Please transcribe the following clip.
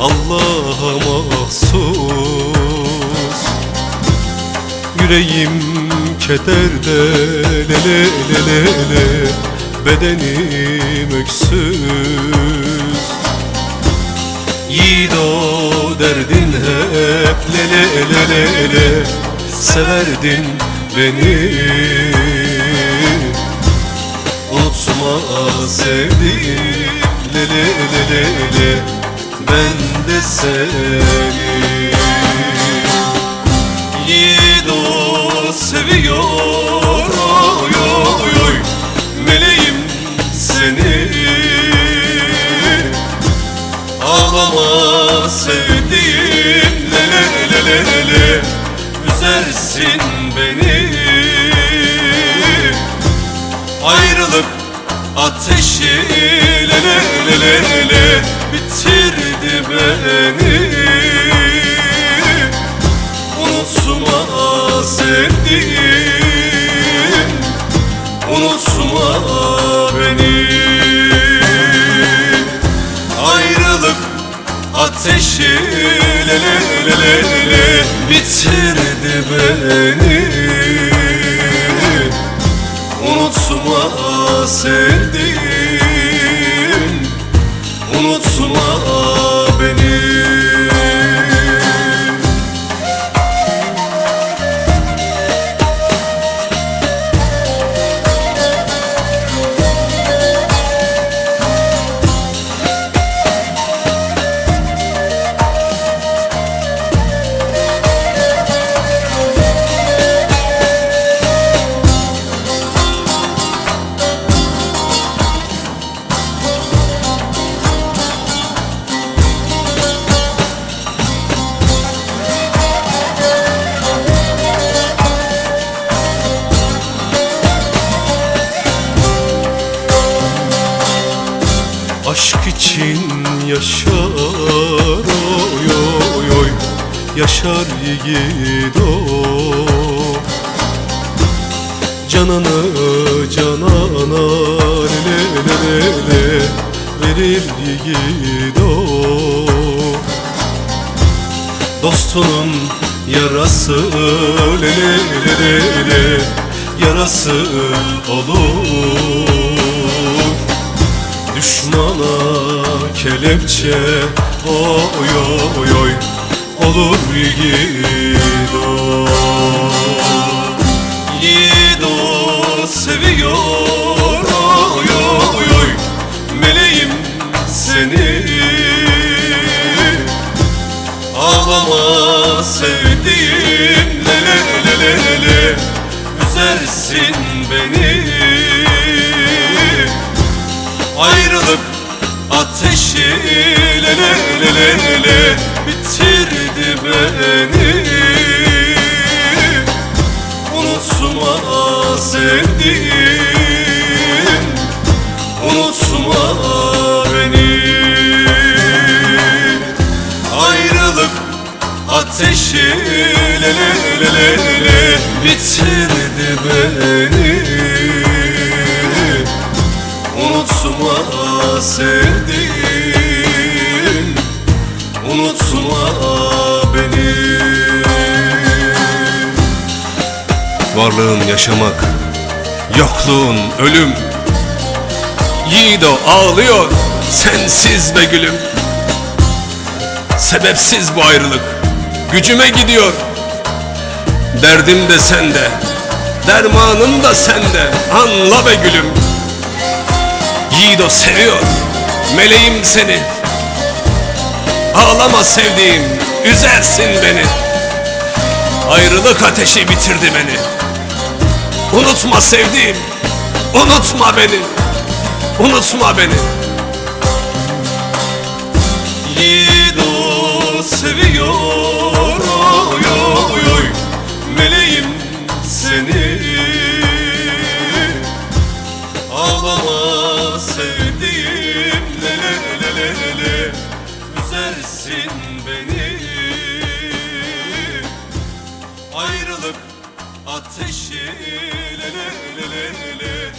Allah'a mahsus. Yüreğim kederde lele lele le Bedenim öksüz. Yiğit o derdin hep lele lele le Severdin beni. Unutma sevdiğim lele lele le Ben de seni. Yiğit o seviyor oy oy oy. Meleğim seni. Ağlama sevdiğim. Lele lele lele Üzersin beni. Ayrılık ateşi lele lele lele Bitirdi beni. Unutma sevdiğim Unutma beni. Ayrılık ateşi lele lele lele Bitirdi beni. Unutma sevdiğim Aşk için yaşar oy oy oy. Yaşar yiğit o. Canını canana le le le le. Verir yiğit o. Dostunun yarası le le le le le. Yarası olur Düşmana kelepçe oy oy oy Olur yiğido Yiğido seviyor oy oy oy Meleğim seni. Ağlama sevdiğim lele lele lele Üzersin beni Ayrılık ateşi lele lele lele Bitirdi beni Unutma sevdiğim Unutma beni Ayrılık ateşi lele lele lele Bitirdi beni Sevdiğim Unutma beni. Varlığın yaşamak Yokluğun ölüm. Yiğido ağlıyor Sensiz be gülüm. Sebepsiz bu ayrılık Gücüme gidiyor. Derdim de sende Dermanım da sende. Anla be gülüm Yiğido seviyor. Meleğim seni. Ağlama sevdiğim Üzersin beni. Ayrılık ateşi bitirdi beni. Unutma sevdiğim Unutma beni. Unutma beni. Yiğido seviyor Üzersin beni. Ayrılık ateşi. Lele lele lele